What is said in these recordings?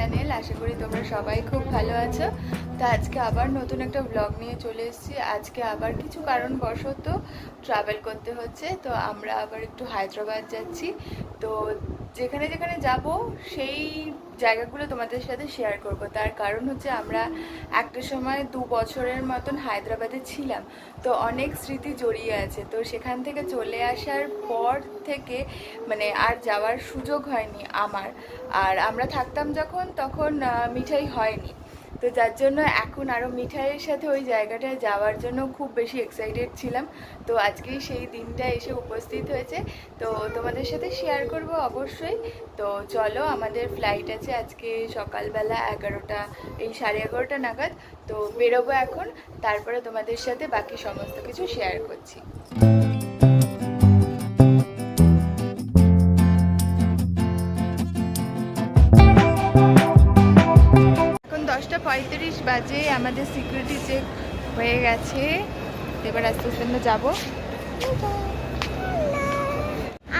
Channel আশা করি তোমরা সবাই খুব ভালো আছো। তো আজকে আবার নতুন একটা ব্লগ নিয়ে চলে এসেছি। আজকে আবার কিছু কারণবশত ট্রাভেল করতে হচ্ছে। তো আমরা আবার একটু হায়দ্রাবাদ যাচ্ছি। তো যেখানে যেখানে যাব, সেই জায়গাগুলো তোমাদের সাথে শেয়ার করব। তার কারণ হচ্ছে আমরা একটা সময় দু বছরের মতন হায়দ্রাবাদে ছিলাম। তো অনেক স্মৃতি জড়িয়ে আছে। তো সেখান থেকে চলে আসার পর থেকে মানে আর যাওয়ার সুযোগ হয়নি আমার। আর আমরা থাকতাম যখন, তখন মিঠাই হয়নি। তো যার জন্য এখন আরও মিঠাইয়ের সাথে ওই জায়গাটায় যাওয়ার জন্য খুব বেশি এক্সাইটেড ছিলাম। তো আজকেই সেই দিনটা এসে উপস্থিত হয়েছে। তো তোমাদের সাথে শেয়ার করব অবশ্যই। তো চলো, আমাদের ফ্লাইট আছে আজকে সকালবেলা এগারোটা, এই সাড়ে এগারোটা নাগাদ। তো বেরোবো এখন, তারপরে তোমাদের সাথে বাকি সমস্ত কিছু শেয়ার করছি। পঁয়ত্রিশ বাজে আমাদের সিকিউরিটি চেক হয়ে গেছে। এবার আস্তে আস্তে যাব।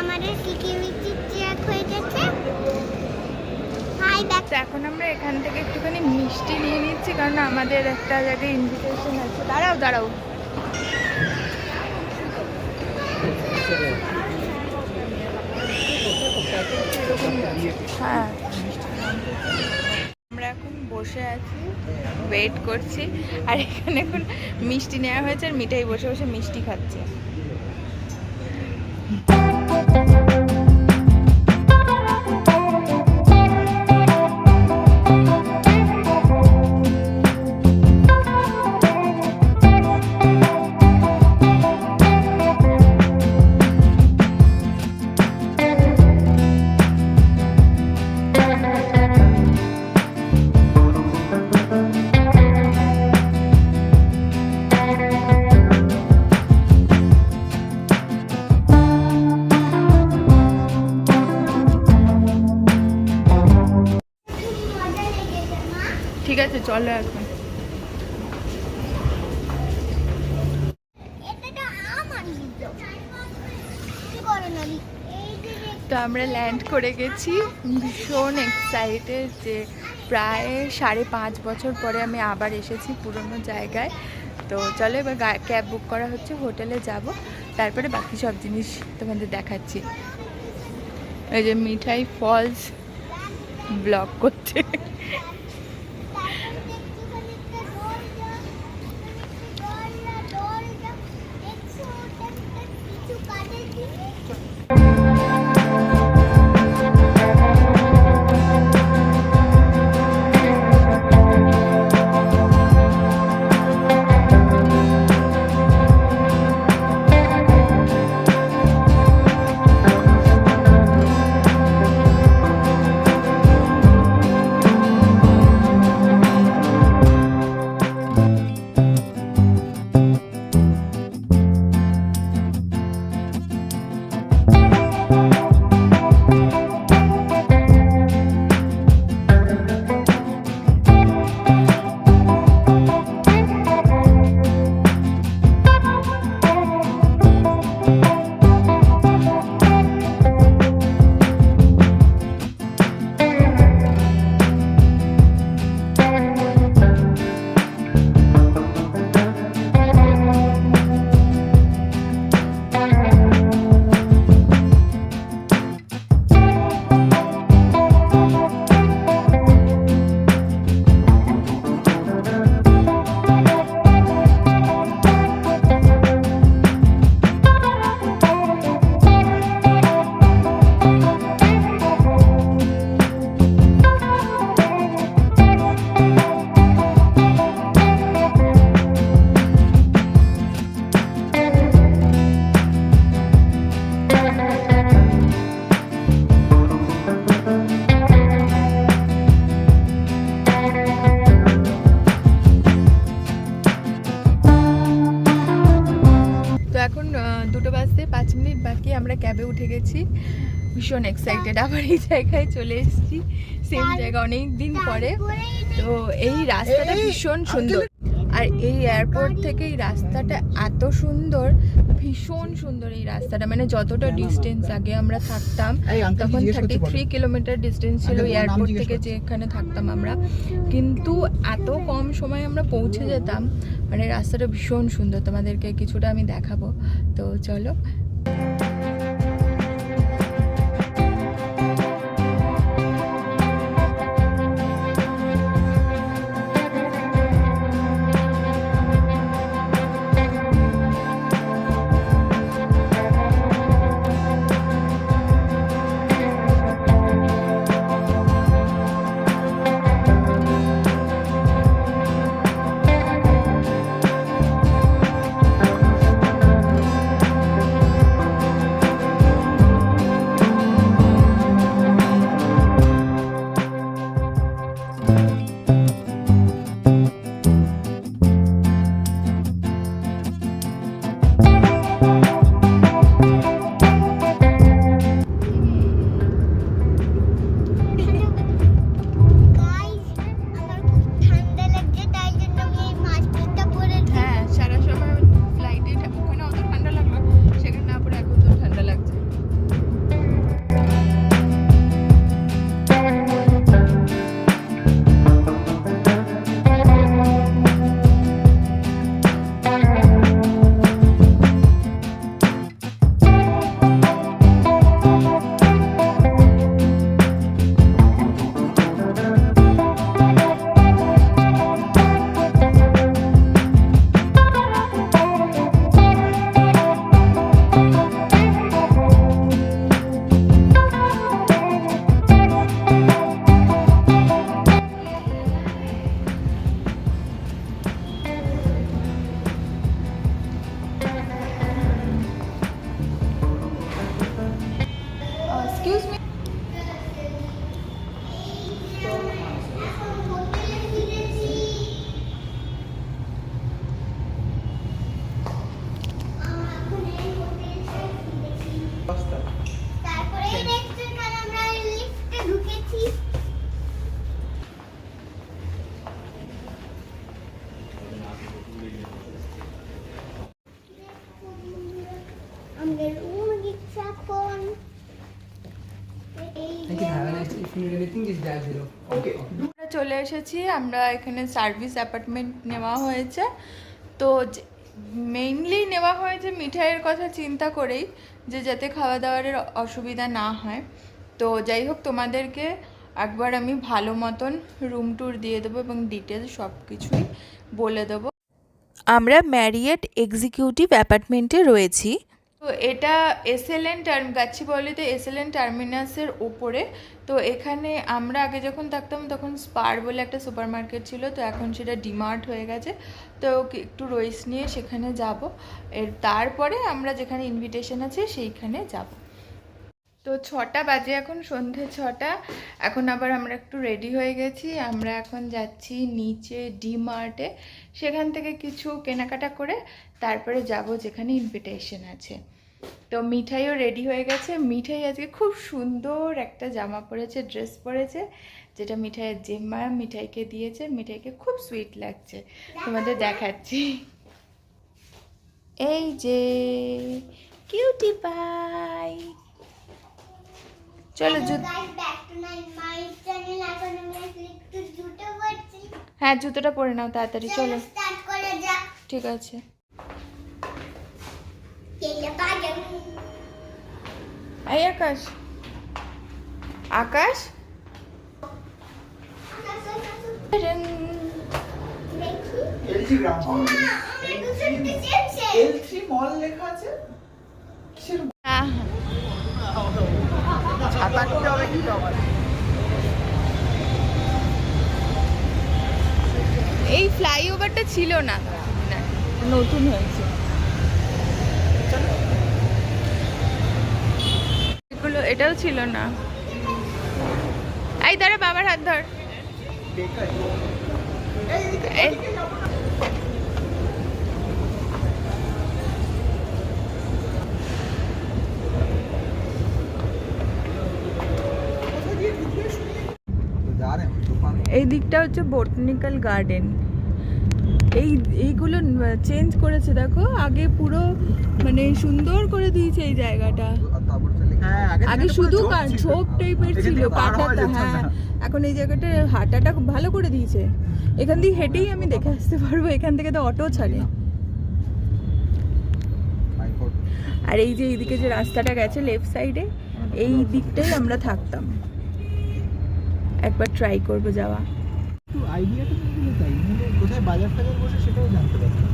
আমাদের সিকিউরিটি চেক হয়ে গেছে। এখন আমরা এখান থেকে একটুখানি মিষ্টি নিয়ে নিচ্ছি কারণ আমাদের একটা জায়গায় ইনভিটেশন আছে। দাঁড়াও দাঁড়াও। হ্যাঁ। বসে আছি ওয়েট করছি। আর এখানে এখন মিষ্টি নেওয়া হয়েছে আর মিঠাই বসে বসে মিষ্টি খাচ্ছে। আছে চলো এখন। তো আমার ল্যান্ড করে গেছি। ভীষণ এক্সাইটেড যে প্রায় সাড়ে পাঁচ বছর পরে আমি আবার এসেছি পুরনো জায়গায়। তো চলো এবার ক্যাব বুক করা হচ্ছে হোটেলে যাব। তারপরে বাকি সব জিনিস তোমাদের দেখাচ্ছি। এই যে মিঠাই ফলস ব্লগ করছে। ভীষণ এক্সাইটেড আবার এই জায়গায় চলে এসেছি। সেম জায়গা অনেক দিন পরে। তো এই রাস্তাটা ভীষণ সুন্দর। আর এই এয়ারপোর্ট থেকে এই রাস্তাটা এত সুন্দর ভীষণ সুন্দর এই রাস্তাটা। মানে যতটা ডিস্টেন্স আগে আমরা থাকতাম তখন থার্টি থ্রি কিলোমিটার ডিস্টেন্স ছিল এয়ারপোর্ট থেকে? যেখানে থাকতাম আমরা। কিন্তু এত কম সময় আমরা পৌঁছে যেতাম। মানে রাস্তাটা ভীষণ সুন্দর। তোমাদেরকে কিছুটা আমি দেখাবো। তো চলো চলে এসেছি আমরা এখানে সার্ভিস অ্যাপার্টমেন্ট নেওয়া হয়েছে। তো মেইনলি নেওয়া হয়েছে মিঠাইয়ের কথা চিন্তা করেই যে যাতে খাওয়া দাওয়ারের অসুবিধা না হয়। তো যাই হোক তোমাদেরকে একবার আমি ভালো মতন রুম ট্যুর দিয়ে দেবো এবং ডিটেলস সব কিছুই বলে দেবো। আমরা ম্যারিয়েট এক্সিকিউটিভ অ্যাপার্টমেন্টে রয়েছি। তো এটা এসএলএন টার্ম গাছিবলিতে এসএলএন টার্মিনাসের ওপরে তো এখানে আমরা আগে যখন থাকতাম, তখন স্পার বলে একটা সুপার মার্কেট ছিল, তো এখন সেটা ডিমার্ট হয়ে গেছে। তো একটু রইস নিয়ে সেখানে যাব। এর তারপরে আমরা যেখানে ইনভিটেশন আছে, সেইখানে যাব। তো ছটা বাজে এখন, সন্ধে ছটা। এখন আবার আমরা একটু রেডি হয়ে গেছি। আমরা এখন যাচ্ছি নিচে ডিমার্টে। সেখান থেকে কিছু কেনাকাটা করে তারপরে যাব যেখানে ইনভিটেশন আছে। তো মিঠাইও রেডি হয়ে গেছে। মিঠাই আজকে খুব সুন্দর একটা জামা পরেছে ড্রেস পরেছে যেটা মিঠাইয়ের জিম্মা মিঠাইকে দিয়েছে। মিঠাইকে খুব সুইট লাগছে। তোমাদের দেখাচ্ছি। এই যে কিউটি পাই চলো হ্যাঁ জুতোটা পরে নাও তাড়াতাড়ি চলো। ঠিক আছে। এই আকাশ আকাশ রেন। দেখি LG ground floor. আমার দুশোটি চেপছে L3 mall. লেখা আছে? কিসের হ্যাঁ হ্যাঁ ছাতা হবে এই ফ্লাইওভারটা ছিল না না, নতুন হয়েছে। এটাও ছিল না। এই দাঁড়া, বাবার হাত ধর। এই দিকটা হচ্ছে বোটানিক্যাল গার্ডেন। এই, এইগুলো চেঞ্জ করেছে, দেখো, আগে পুরো মানে সুন্দর করে দিয়েছে এই জায়গাটা। আগে শুধু ঝোপ টাইপের ছিল। পাটাটা হ্যাঁ এখন এই জায়গাটা হাঁটাটা ভালো করে দিয়েছে। এখান দিয়ে হেঁটেই আমি দেখে আসতে পারব এখান থেকে তো অটো ছাড়ে। আর এই যে এইদিকে যে রাস্তাটা গেছে লেফট সাইডে এই দিকটাই আমরা থাকতাম। একবার ট্রাই করব যাওয়া। আইডিয়াটা মানে কোথায় বাজার টাজার বসে সেটাও জানতে পারতাম।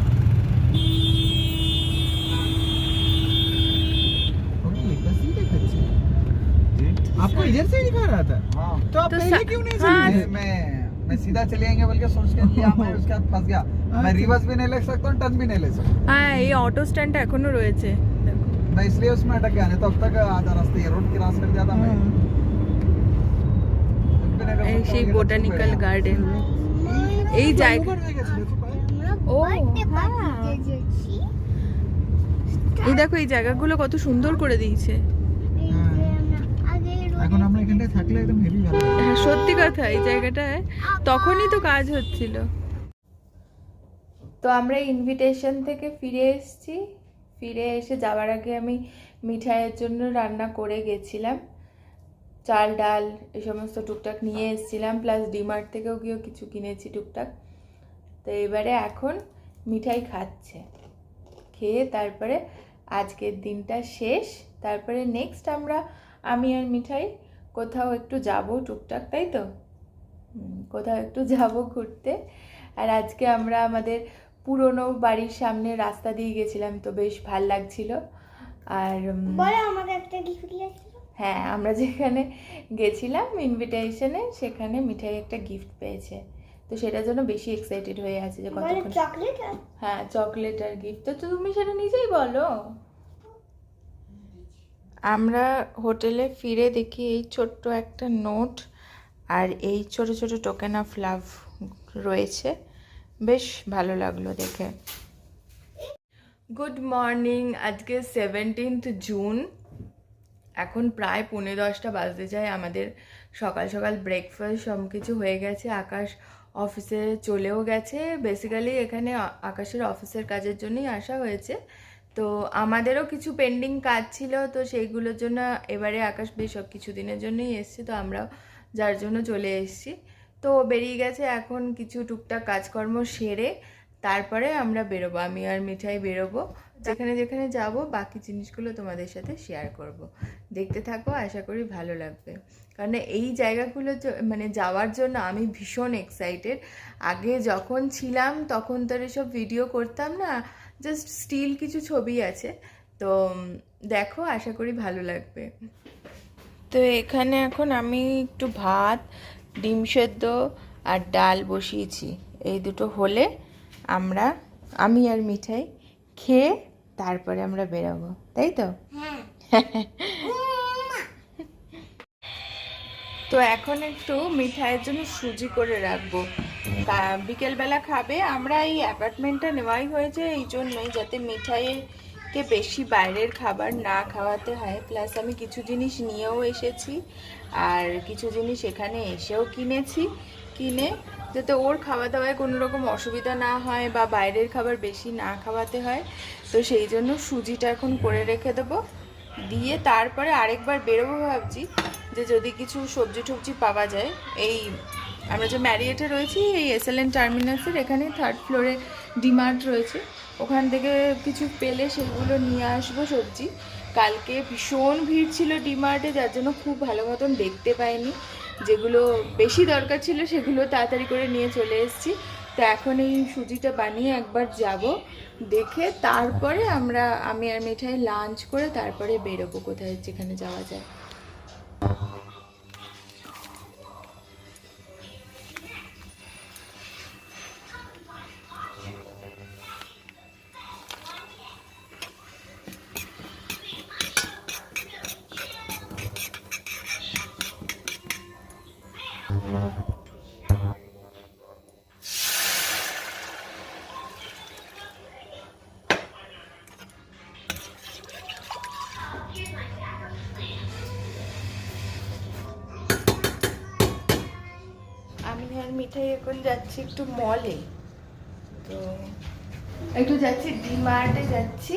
आपको इधर से ही दिखा रहा था हाँ तो आप तो पहले सा- क्यों नहीं हाँ, चले मैं मैं सीधा चले आएंगे बोल के सोच के लिया मैं उसके बाद फंस गया मैं अच्छा। रिवर्स भी नहीं ले सकता हूँ टर्न भी नहीं ले सकता হ্যাঁ এই অটো স্ট্যান্ডটা এখনো রয়েছে দেখো मैं इसलिए उसमें अटक गया नहीं तो अब तक आधा रास्ते ये रोड क्रॉस कर दिया था मैं फिर अगर এই बोलता সেই हूँ, ये तो বোটানিক্যাল चुप है। গার্ডেন এই জায়গা ওভার হয়ে গেছে দেখো পায়ে। আমরা ও, বার্থডে হ্যাঁ। পার্টিতে যাচ্ছি এই দেখো এই জায়গাগুলো কত সুন্দর করে দিয়েছে এই যে আমরা আগে এখন আমরা এখানটায় থাকলে একদম হেভি ভালো হ্যাঁ সত্যি কথা এই জায়গাটায় তখনই তো কাজ হচ্ছিল। তো আমরা ইনভিটেশন থেকে ফিরে এসেছি। ফিরে এসে যাওয়ার আগে আমি মিঠাইয়ের জন্য রান্না করে গেছিলাম। চাল ডাল এই সমস্ত টুকটাক নিয়ে এসেছিলাম প্লাস ডিমার্ট থেকেও গিয়েও কিছু কিনেছি টুকটাক। তো এবারে এখন মিঠাই খাচ্ছে। খেয়ে তারপরে আজকের দিনটা শেষ। তারপরে নেক্সট আমরা আমি আর মিঠাই কোথাও একটু যাব টুকটাক তাই তো? কোথাও একটু যাব ঘুরতে। আর আজকে আমরা আমাদের পুরনো বাড়ির সামনে রাস্তা দিয়ে গেছিলাম তো বেশ ভালো লাগছিল। আর উম, আমাকে একটা গিফট হ্যাঁ আমরা যেখানে গেছিলাম ইনভিটেশনে সেখানে মিঠাই একটা গিফট পেয়েছে। তো সেটার জন্য বেশি এক্সাইটেড হয়ে আছে যে কতক্ষণ চকলেট হ্যাঁ চকলেট আর গিফট। তো তুমি সেটা নিজেই বলো। আমরা হোটেলে ফিরে দেখি এই ছোট্ট একটা নোট আর এই ছোট ছোট টোকেন অফ লাভ রয়েছে। বেশ ভালো লাগল দেখে। গুড মর্নিং আজকে সেভেন্টিন্থ জুন এখন প্রায় পৌনে দশটা বাজতে যায়, আমাদের সকাল সকাল ব্রেকফাস্ট সব কিছু হয়ে গেছে, আকাশ অফিসে চলেও গেছে। বেসিক্যালি এখানে আকাশের অফিসের কাজের জন্যই আসা হয়েছে। তো আমাদেরও কিছু পেন্ডিং কাজ ছিল, তো সেইগুলোর জন্য এবারে আকাশ বেশ সব কিছু দিনের জন্যই এসছে, তো আমরাও যার জন্য চলে এসেছি। তো বেরিয়ে গেছে এখন কিছু টুকটাক কাজকর্ম সেরে তারপরে আমরা বেরোবো, আমি আর মিঠাই বেরোবো। যেখানে যেখানে যাব, বাকি জিনিসগুলো তোমাদের সাথে শেয়ার করব। দেখতে থাকো, আশা করি ভালো লাগবে। কারণ এই জায়গাগুলো মানে যাওয়ার জন্য আমি ভীষণ এক্সাইটেড আগে যখন ছিলাম, তখন তো এসব ভিডিও করতাম না। জাস্ট স্টিল কিছু ছবি আছে। তো দেখো আশা করি ভালো লাগবে। তো এখানে এখন আমি একটু ভাত ডিম সেদ্ধ আর ডাল বসিয়েছি। এই দুটো হলে আমরা আমি আর মিঠাই খেয়ে তারপরে আমরা বেরোবো। তাই তো? হ্যাঁ তো এখন একটু মিঠাইয়ের জন্য সুজি করে রাখব। তা বিকেলবেলা খাবে। আমরা এই অ্যাপার্টমেন্টটা নেওয়াই হয়েছে এই জন্যই যাতে মিঠাইকে বেশি বাইরের খাবার না খাওয়াতে হয়। প্লাস আমি কিছু জিনিস নিয়েও এসেছি আর কিছু জিনিস এখানে এসেও কিনেছি। কিনে যাতে ওর খাওয়া দাওয়ায় কোনো রকম অসুবিধা না হয় বা বাইরের খাবার বেশি না খাওয়াতে হয়। তো সেই জন্য সুজিটা এখন করে রেখে দেবো। দিয়ে তারপরে আরেকবার বেরোবো ভাবছি যে যদি কিছু সবজি টবজি পাওয়া যায়। এই আমরা যে ম্যারিয়েটে রয়েছি, এই এস এল এন টার্মিনাসের এখানে থার্ড ফ্লোরে ডিমার্ট রয়েছে। ওখান থেকে কিছু পেলে সেগুলো নিয়ে আসব সবজি। কালকে ভীষণ ভিড় ছিল ডিমার্টে যার জন্য খুব ভালো মতন দেখতে পাইনি। যেগুলো বেশি দরকার ছিল সেগুলো তাড়াতাড়ি করে নিয়ে চলে এসেছি। তো এখন এই সুজিটা বানিয়ে একবার যাব। দেখে তারপরে আমরা, আমি আর মিঠাই লাঞ্চ করে তারপরে বেরোবো কোথায়, যেখানে যাওয়া যায়। মিঠাই এখন যাচ্ছি? একটু মলে তো একটু যাচ্ছি ডিমার্টে যাচ্ছি।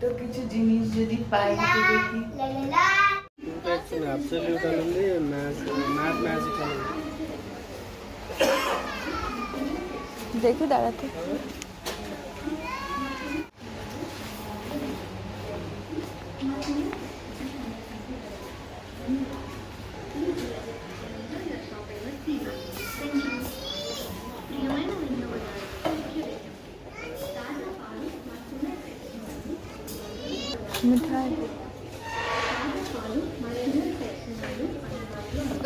তো কিছু জিনিস যদি পাই দেখি। দেখো দাঁড়াতে।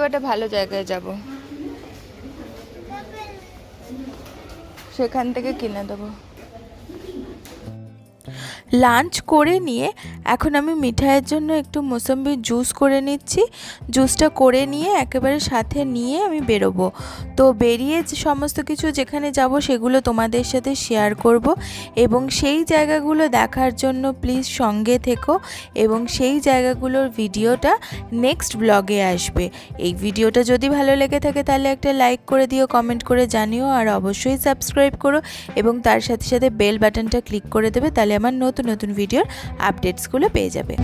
একটা ভালো জায়গায় যাব। সেখান থেকে কিনে দেবো। লাঞ্চ করে নিয়ে এখন আমি মিঠাইয়ের জন্য একটু মোসম্বির জুস করে নিচ্ছি। জুসটা করে নিয়ে একেবারে সাথে নিয়ে আমি বেরোবো। তো বেরিয়ে সমস্ত কিছু যেখানে যাব সেগুলো তোমাদের সাথে শেয়ার করব এবং সেই জায়গাগুলো দেখার জন্য প্লিজ সঙ্গে থেকো এবং সেই জায়গাগুলোর ভিডিওটা নেক্সট ব্লগে আসবে। এই ভিডিওটা যদি ভালো লেগে থাকে তাহলে একটা লাইক করে দিও কমেন্ট করে জানিও আর অবশ্যই সাবস্ক্রাইব করো এবং তার সাথে সাথে বেল বাটনটা ক্লিক করে দেবে, তাহলে আমার নতুন নতুন ভিডিওর আপডেটসগুলো পেয়ে যাবে।